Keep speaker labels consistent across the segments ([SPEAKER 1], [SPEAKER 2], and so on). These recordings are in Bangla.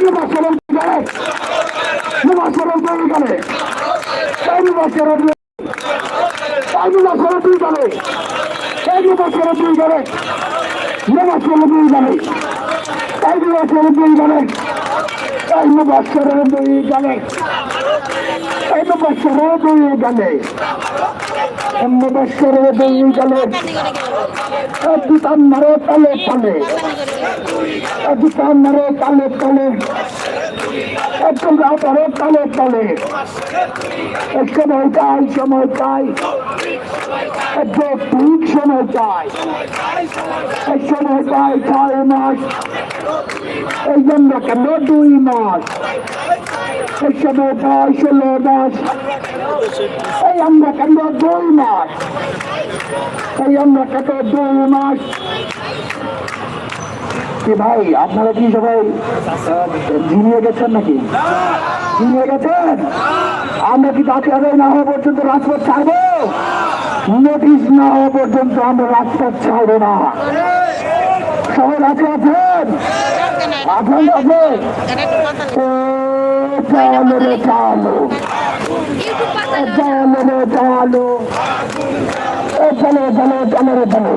[SPEAKER 1] দুই গেলে মুবাসরম দুই গেলে এই মুবাসরম দুই এই মুবাসরম দুই গেলে এই মুবাসরম দুই গেলে মুবাসরম দুই গেলে এই মুবাসরম দুই গেলে এই মুবাসরম দুই গেলে এই মুবাসরম দুই গেলে মুবাসরম দুই গেলে। দুটান মারে তলে তলে। দুটান মারে তলে তলে। একদম রাতারে তলে তলে। সময় চাই সময় চাই। ঠিক সময় চাই। সময় চাই, ছয় মাস। এই জন্য কেন দুই মাস? সময় চাই ষোলো মাস এই আমরা কেন দুই মাস এই আমরা কত ভাই আপনারা কি সবাই ঝিমিয়ে গেছেন নাকি ঝিমিয়ে গেছেন আমরা কি তাকে আদায় না হওয়া পর্যন্ত রাজপথ ছাড়বো নোটিশ না হওয়া পর্যন্ত আমরা রাজপথ ছাড়বো না সবাই রাজি আছেন আছেন আছে চালো রে চালো চালো রে চালো এ চলো চলো চলো রে চলো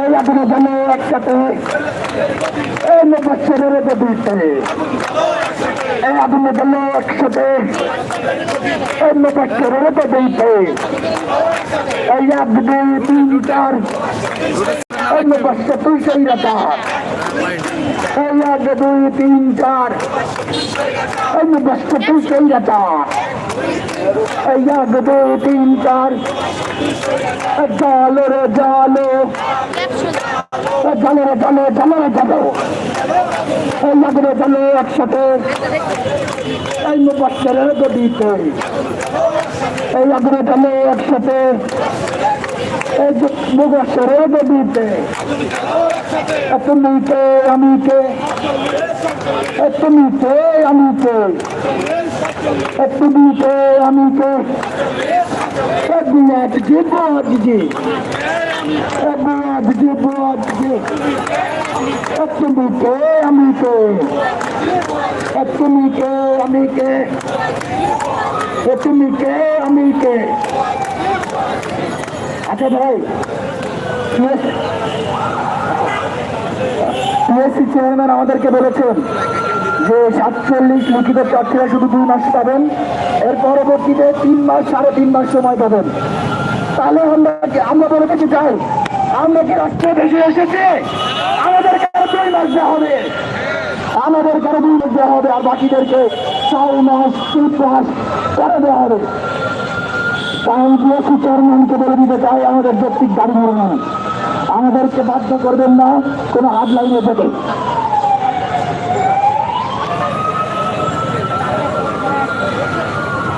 [SPEAKER 1] এই আপনার চলো একসাথে এই বছরের দিতে এই আপনার চলো একসাথে এই বছরের দিতে এই দুই তিন চার এই বছর তুই সেই রাতা এই এক দুই, তিন, চার। এই বছর তুই সেই রাতা এই এক দুই, তিন, চার। জালো রে জালো। জালো রে জালো জালো রে জালো। এই লাগরে জালো একসাথে। এই মুবাসরের গদিতে এই একসাথে। এই মুবাসরের গদিতে তুমি কে আমি কে তুমি কে আমি কে তুমি কে আমি কে Everyone to get bored today. Everyone to get bored today. Eptumike, amike. Eptumike, amike. Eptumike, amike. আচ্ছা ভাই পিএসসি চেয়ারম্যান আমাদেরকে বলেছেন যে সাতচল্লিশ লিখিত প্রার্থীরা শুধু দুই মাস পাবেন। এর পরবর্তীতে তিন মাস, সাড়ে তিন মাস সময় পাবেন। তাহলে আমরা আমরা বলে কি চাই, আমরা কি রাষ্ট্রীয় দেশে এসেছে? আমাদের কারও দুই মাস দেওয়া হবে। আমাদের কারও দুই মাস দেওয়া হবে, আর বাকিদেরকে ছয় মাস তিন মাস করে দেওয়া হবে। বিএসসি চেয়ারম্যানকে বলে দিতে চাই, আমাদের ব্যক্তিক দাবি না আমাদেরকে বাধ্য করবেন না, কোনো হাত লাইনে থেকে।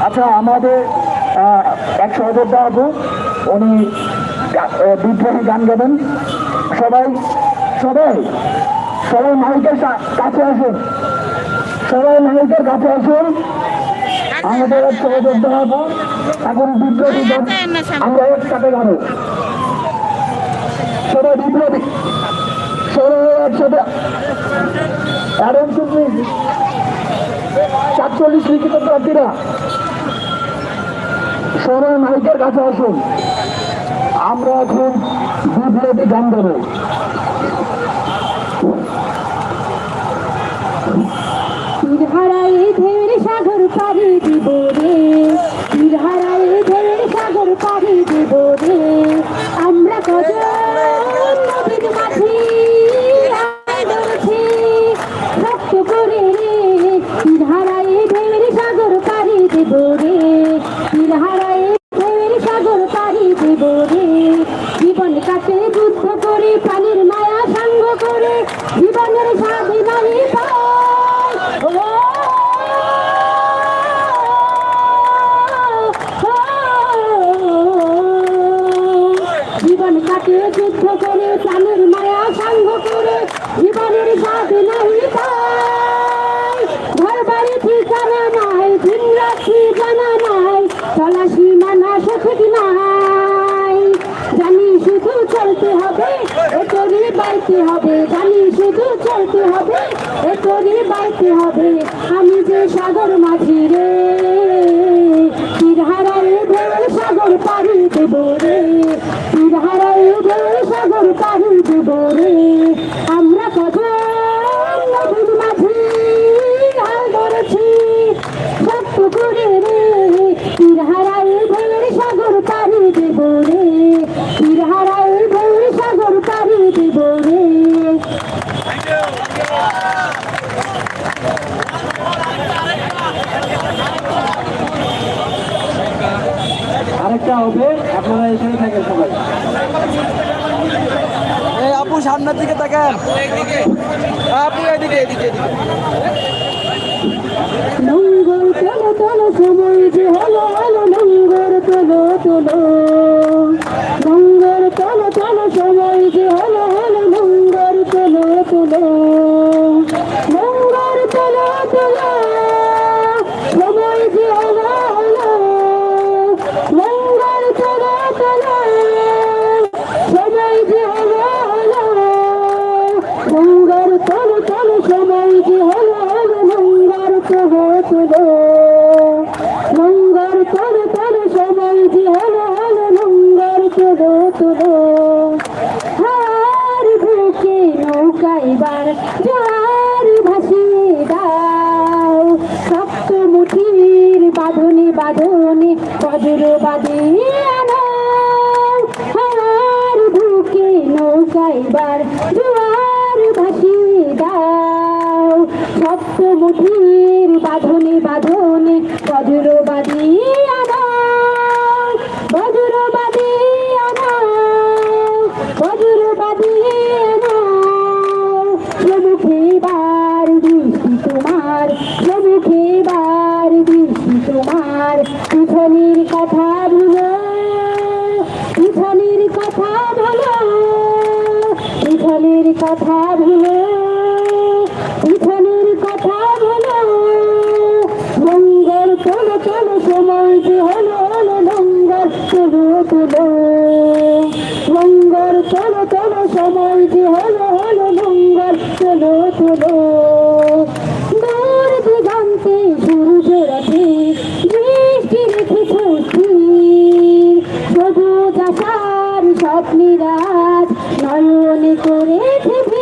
[SPEAKER 1] আচ্ছা আমাদের এক সহযোদ্ধা আবু উনি বিদ্রোহী গান গাবেন। সবাই সবাই সবাই মাইকের কাছে আসুন। সবাই মাইকের কাছে আসুন। আমাদের এক সহযোদ্ধা আবু এখন বিদ্রোহী গান আমরা একসাথে গাবো। সবাই বিপ্লবী। সবাই একসাথে। প্লিজ সাতচল্লিশ লিখিত প্রার্থীরা। সবাই মাইকের কাছে আসুন। আমরা এখন বিপ্লবী গান দেবো
[SPEAKER 2] হারাই সাগর পাড়ি দিব রে। পাড়ি দিব। রে জীবন কাটে যুদ্ধ করে প্রাণীর মায়া সাঙ্গ করে জীবনের বাইতে হবে, জানি শুধু চলতে হবে এতরে বাড়তে হবে। আমি যে সাগর মাঝি রে তীর হারায় ঢেউ সাগর পাড়ি দেব রে। তীর হারায় ঢেউ সাগর পাড়ি দেব রে। আমরা কত
[SPEAKER 3] তাকান আপনি এদিকে এদিকে
[SPEAKER 2] লঙ্গর তোলো তোলো সময় যে হলো হলো লঙ্গর তোলো তোলো। বাঁধনে বজ্র বাঁধিয়ে আনো হার বুকে নৌকাইবার জোয়ার ভাসি দাও। শক্ত বাঁধনে বাঁধনে বজ্র পিছনের কথা ভুলো, পিছনের কথা ভুলো, পিছনের কথা ভুলো, পিছনের কথা ভুলো। লঙ্গর চলো চলো, সময় যে হলো হলো লঙ্গর চলো চলো। লঙ্গর চলো চলো, সময় যে হলো হলো লঙ্গর চলো চলো। আশার স্বপ্নিরাজ নয়নে করেছে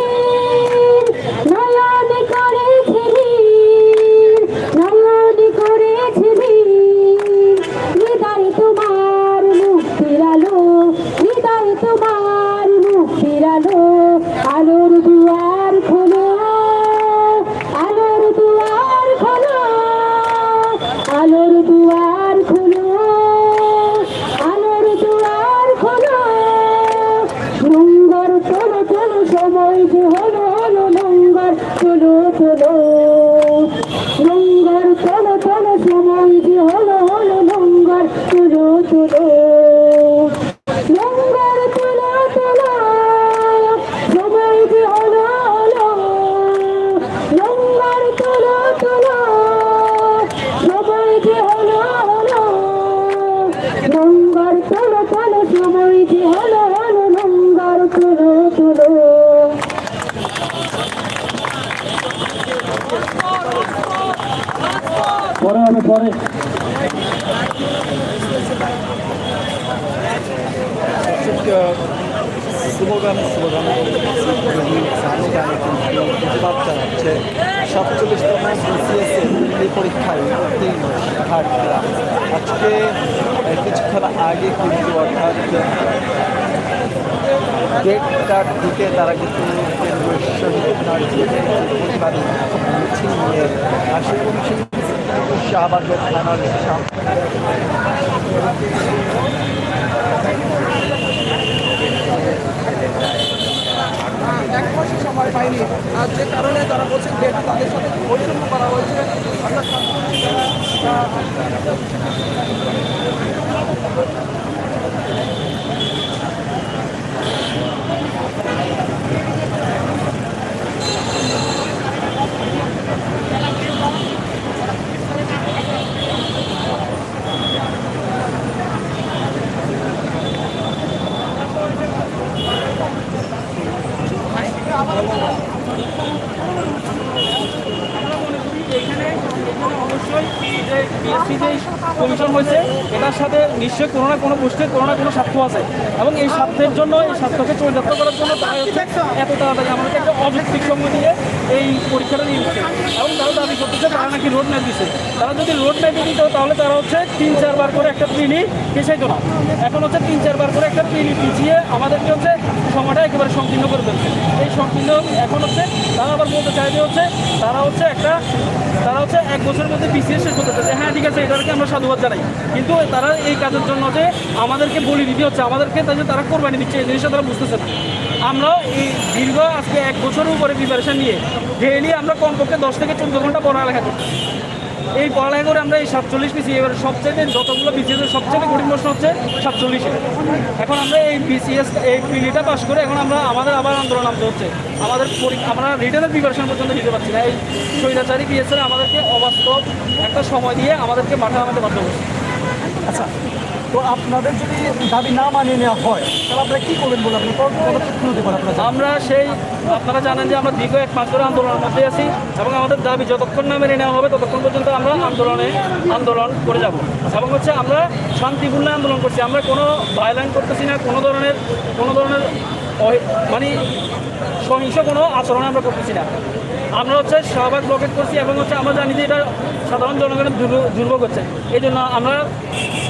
[SPEAKER 2] তোলো সময় যে হলো
[SPEAKER 1] পরে হবে, পরে।
[SPEAKER 3] স্লোগান স্লোগান গানে কিন্তু প্রতিবাদ জানাচ্ছে সাতচল্লিশতম বিসিএস পরীক্ষায় উত্তীর্ণ শিক্ষার্থীরা আজকে কিছুক্ষণ আগে কিন্তু অর্থাৎ দেড়টার দিকে তারা কিন্তু কেন্দ্রীয় মিছিল নিয়ে আসে। এবং সেই শাহবাগের থানার এক মাসের সময় পাইনি আর যে কারণে তারা বলছেন যে তাদের সাথে বৈষম্য করা হয়েছে
[SPEAKER 4] হয়েছে। এটার সাথে নিশ্চয়ই কোনো না কোনো গোষ্ঠীর কোনো না কোনো স্বার্থ আছে। এবং এই স্বার্থের জন্য, এই স্বার্থকে চরিতার্থ করার জন্য তারা হচ্ছে এত তাড়াতাড়ি আমাদেরকে একটা অযৌক্তিক সময় দিয়ে এই পরীক্ষাটা নিয়ে নিচ্ছে। এবং তারা দাবি করতেছে, তারা নাকি রোড ম্যাপ দিচ্ছে তারা যদি রোড ম্যাপে দিত, তাহলে তারা হচ্ছে তিন চারবার করে একটা প্রিনি পিছাইতো না। এখন হচ্ছে তিন চারবার করে একটা প্রিনি পিছিয়ে আমাদেরকে হচ্ছে সময়টা একেবারে সংকীর্ণ করে ফেলছে। এই সংকীর্ণ এখন হচ্ছে তারা আবার বলতে চাই যে হচ্ছে তারা হচ্ছে একটা, তারা হচ্ছে এক বছরের মধ্যে পিছিয়ে শেষ করতে চাইছে। হ্যাঁ ঠিক আছে, এটাকে আমরা সাধুবাদ জানাই। কিন্তু তারা এই কাজের জন্য যে আমাদেরকে বলি দিতে হচ্ছে, আমাদেরকে তাই তারা কোরবানি দিচ্ছে, এই জিনিসটা তারা বুঝতেছে না। আমরা এই দীর্ঘ আজকে এক বছরের উপরে প্রিপারেশন নিয়ে ডেইলি আমরা কমপক্ষে দশ থেকে চোদ্দ ঘণ্টা পড়ালেখা করি এই পড়ালেখা করে আমরা এই সাতচল্লিশ পিসি, এবার সবচেয়ে যতগুলো বিসিএস সবচেয়ে কঠিন প্রশ্ন হচ্ছে সাতচল্লিশে। এখন আমরা এই বিসিএস এই পিলিটা পাশ করে এখন আমরা আমাদের আবার আন্দোলন নামতে হচ্ছে। আমাদের আমরা রিটার্নের প্রিপারেশন পর্যন্ত দিতে পারছি না। এই স্বৈরাচারী বিএসএর আমাদেরকে অবাস্তব একটা সময় দিয়ে আমাদেরকে মাঠে নামাতে বাধ্য করছে।
[SPEAKER 3] আচ্ছা তো আপনাদের যদি দাবি না মানিয়ে নেওয়া হয়, তাহলে আপনারা কী করবেন বলে?
[SPEAKER 4] আমরা সেই, আপনারা জানেন যে আমরা দীর্ঘ এক মাস ধরে আন্দোলনের মধ্যে আছি এবং আমাদের দাবি যতক্ষণ না মেনে নেওয়া হবে, ততক্ষণ পর্যন্ত আমরা আন্দোলনে আন্দোলন করে যাব এবং হচ্ছে আমরা শান্তিপূর্ণ আন্দোলন করছি আমরা কোনো ভায়োলেন্ট করতেছি না, কোনো ধরনের কোনো ধরনের মানে সহিংস কোনো আচরণ আমরা করতেছি না। আমরা হচ্ছে শাহবাগ ব্লকেট করছি এবং হচ্ছে আমরা জানি যে এটা সাধারণ জনগণের দুর্ভোগ হচ্ছে এই জন্য আমরা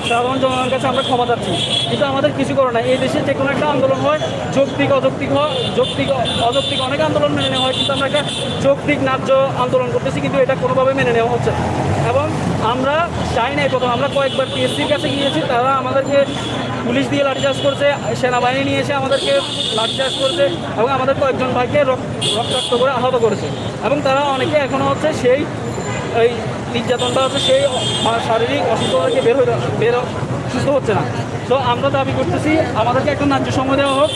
[SPEAKER 4] সাধারণ জনগণের কাছে আমরা ক্ষমা চাচ্ছি। কিন্তু আমাদের কিছু করে না। এই দেশে যে কোনো একটা আন্দোলন হয়, যৌক্তিক, অযৌক্তিক হয়, যৌক্তিক, অযৌক্তিক অনেক আন্দোলন মেনে নেওয়া হয়, কিন্তু আমরা একটা যৌক্তিক, ন্যায্য আন্দোলন করতেছি, কিন্তু এটা কোনোভাবে মেনে নেওয়া হচ্ছে এবং আমরা চাই নাই প্রথম। আমরা কয়েকবার পিএসসির কাছে গিয়েছি, তারা আমাদেরকে পুলিশ দিয়ে লাঠিচার্জ করছে, সেনাবাহিনী নিয়ে এসে আমাদেরকে লাঠিচার্জ করছে এবং আমাদের কয়েকজন ভাইকে রক- রক্তাক্ত করে আহত করেছে। এবং তারা অনেকে এখনও হচ্ছে সেই, এই নির্যাতনটা হচ্ছে সেই শারীরিক অসুস্থতা থেকে বের হয়ে, বের সুস্থ হচ্ছে না। তো আমরা দাবি করতেছি, আমাদেরকে একটা ন্যায্য সময় দেওয়া হোক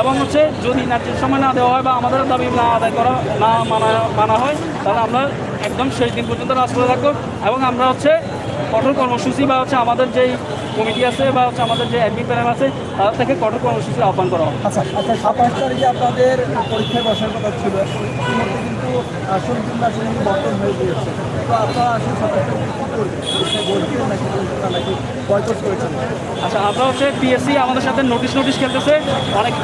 [SPEAKER 4] এবং হচ্ছে যদি ন্যায্য সময় না দেওয়া হয় বা আমাদের দাবি না আদায় করা, না মানা মানা হয়, তাহলে আমরা একদম শেষ দিন পর্যন্ত রাজপথে থাকব এবং আমরা হচ্ছে কঠোর কর্মসূচি বা হচ্ছে আমাদের যেই কমিটি আছে বা হচ্ছে আমাদের যে অ্যাডমিট প্যানেল আছে তাদের থেকে কঠোর কর্মসূচি আহ্বান করা
[SPEAKER 3] আচ্ছা আচ্ছা সাতাশ তারিখে আপনাদের পরীক্ষায় বসার কথা ছিল। কিন্তু কিন্তু আসলে বর্তন হয়ে গিয়েছে। তো আপনারা
[SPEAKER 4] আচ্ছা আমরা হচ্ছে পিএসসি আমাদের সাথে নোটিশ নোটিশ খেলতেছে। অনেক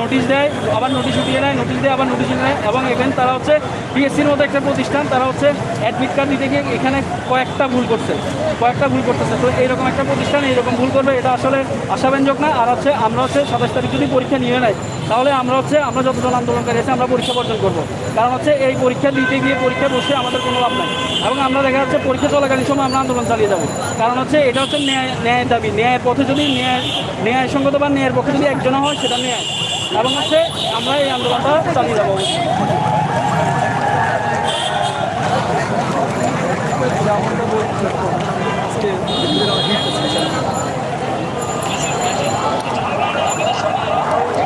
[SPEAKER 4] নোটিশ দেয়, আবার নোটিশ উঠিয়ে নেয় নোটিশ দেয়, আবার নোটিশ নেয়। এবং ইভেন তারা হচ্ছে পিএসসির মতো একটা প্রতিষ্ঠান, তারা হচ্ছে অ্যাডমিট কার্ড দিতে গিয়ে এখানে কয়েকটা ভুল করছে। কয়েকটা ভুল করতেছে। তো এইরকম একটা প্রতিষ্ঠান, এইরকম ভুল করবে, এটা আসলে আশাব্যঞ্জক না। আর হচ্ছে আমরা হচ্ছে সাতাশ তারিখ যদি পরীক্ষা নিয়ে নেয় তাহলে আমরা হচ্ছে, আমরা যতজন আন্দোলনকারী আছে, আমরা পরীক্ষা বর্জন করব। কারণ হচ্ছে, এই পরীক্ষা দিতে গিয়ে পরীক্ষা বসে আমাদের কোনো লাভ নাই। এবং আমরা দেখা যাচ্ছে, পরীক্ষা চলাকালীন সময় আমরা আন্দোলন চালিয়ে যাব। কারণ হচ্ছে, এটা হচ্ছে ন্যায়, ন্যায়ের দাবি। ন্যায়ের পথে যদি ন্যায়, ন্যায়সঙ্গত বা ন্যায়ের পক্ষে যদি একজন হয়, সেটা ন্যায়। এবং হচ্ছে, আমরা এই আন্দোলনটা চালিয়ে যাব।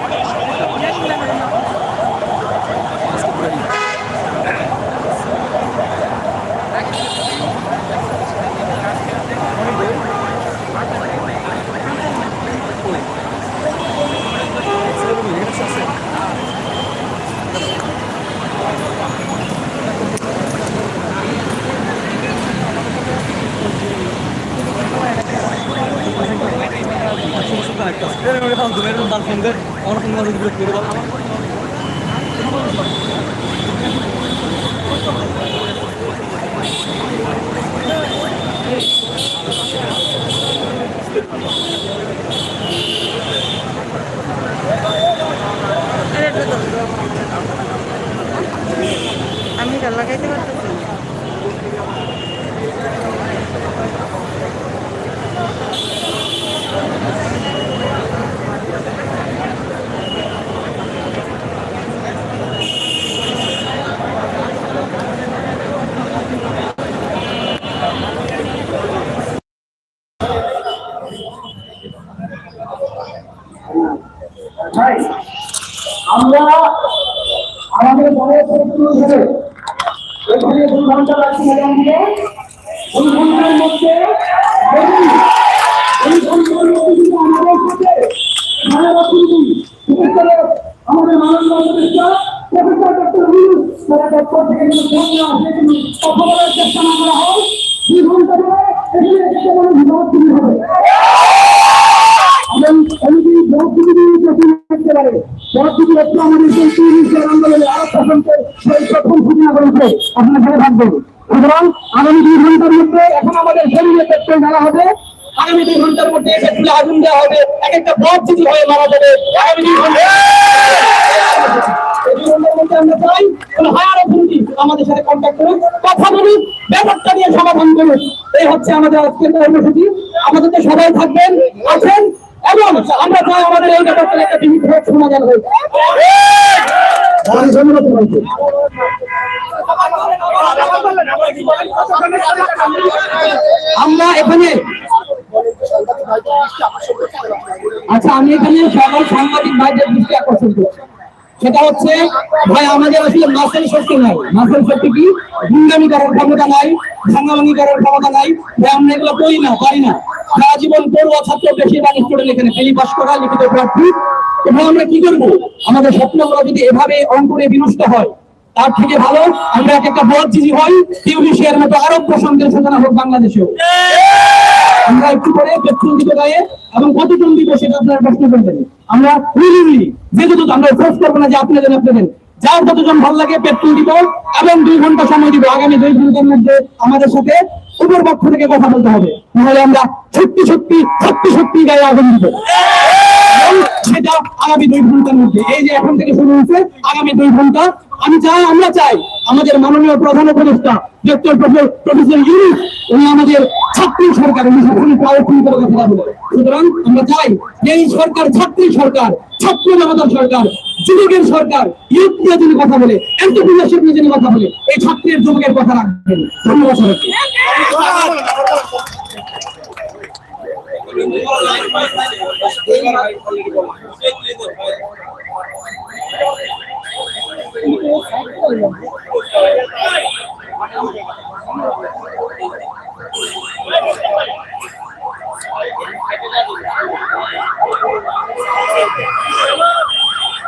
[SPEAKER 5] আমি
[SPEAKER 1] Oh, never আমাদের বড় শুরু হিসেবে এখানে দু ঘণ্টা লাগছে ম্যাডাম দিয়ে দুই ঘণ্টার মধ্যে আমাদের সাথে করে চেষ্টা করা হয়। দুই
[SPEAKER 6] ঘণ্টা ধরে এখানে হবে। এবং অনেকেই প্রতি থাকতে পারে জবাবদিহি হচ্ছে আমাদের ঘোষণা করেছে আপনার সাথে থাকবেন সুতরাং আগামী দুই ঘণ্টার মধ্যে এখন আমাদের শরীরে পেট্রোল ঢালা হবে, আগামী দুই ঘণ্টার মধ্যে পেট্রোলে আগুন দেওয়া হবে এক একটা হয়ে মারা যাবে, আগামী দুই ঘণ্টা আমরা আমাদের সাথে কন্ট্যাক্ট করুন, কথা ব্যাপারটা নিয়ে সমাধান করুন। এই হচ্ছে আমাদের আজকের কর্মসূচি। আমাদের তো সবাই থাকবেন, আছেন এবং আমরা চাই আমাদের এই ব্যাপারটা একটা বিহিত সমাধান আমাদের আমরা এখানে আচ্ছা আমি এখানে সকল সাংবাদিক ভাইদের দৃষ্টি আকর্ষণ করছি। সেটা হচ্ছে ভাই আমাদের আসলে মাসেল শক্তি নাই। মাসেল শক্তি কি? গুন্ডামি করার ক্ষমতা নাই ভাঙাভাঙি করার ক্ষমতা নাই। ভাই আমরা এগুলো করি না পারি না। সারা জীবন পড়ুয়া ছাত্র বেশিরভাগ স্টুডেন্ট এখানে পাস করা, লিখিত প্রার্থী। এবং আমরা কি করব? আমাদের স্বপ্নগুলো যদি এভাবে বিনষ্ট হয়, তার থেকে ভালো আমরা এক একটা বড় চিজি হই টিউনিশিয়ার মতো আরব প্রসঙ্গের সূচনা হোক বাংলাদেশেও। আমরা একটু করে পেট্রোল দিতে গায়ে এবং কতজন দিব সেটা আপনারা প্রশ্ন করবেন। আমরা উইলি যে আমরা ফোর্স করব না যে আপনি দেন আপনি দেন। যার যতজন ভালো লাগে পেট্রোল দিব এবং দুই ঘণ্টা সময় দিব। আগামী দুই ঘণ্টার মধ্যে আমাদের সাথে উপর পক্ষ থেকে কথা বলতে হবে। নাহলে আমরা সত্যি সত্যি সত্যি সত্যি গায়ে আগুন দিব। সেটা আগামী দুই ঘণ্টার মধ্যে। এই যে এখন থেকে শুরু হয়েছে, আগামী দুই ঘণ্টা। আমি চাই, আমরা চাই আমাদের মাননীয় প্রধান উপদেষ্টা, ডক্টর প্রফেসর ইউনুস, উনি আমাদের ছাত্রী সরকার, উনি পাওয়ারফুল করে কথা বলে। সুতরাং আমরা চাই যে এই সরকার ছাত্রী সরকার, ছাত্র জনতার সরকার যুবকের সরকার ইউথ নিয়ে যিনি কথা বলে এন্টারপ্রিনারশিপ নিয়ে যিনি কথা বলে, এই ছাত্রের, যুবকের কথা রাখবেন ধন্যবাদ
[SPEAKER 7] Thank you.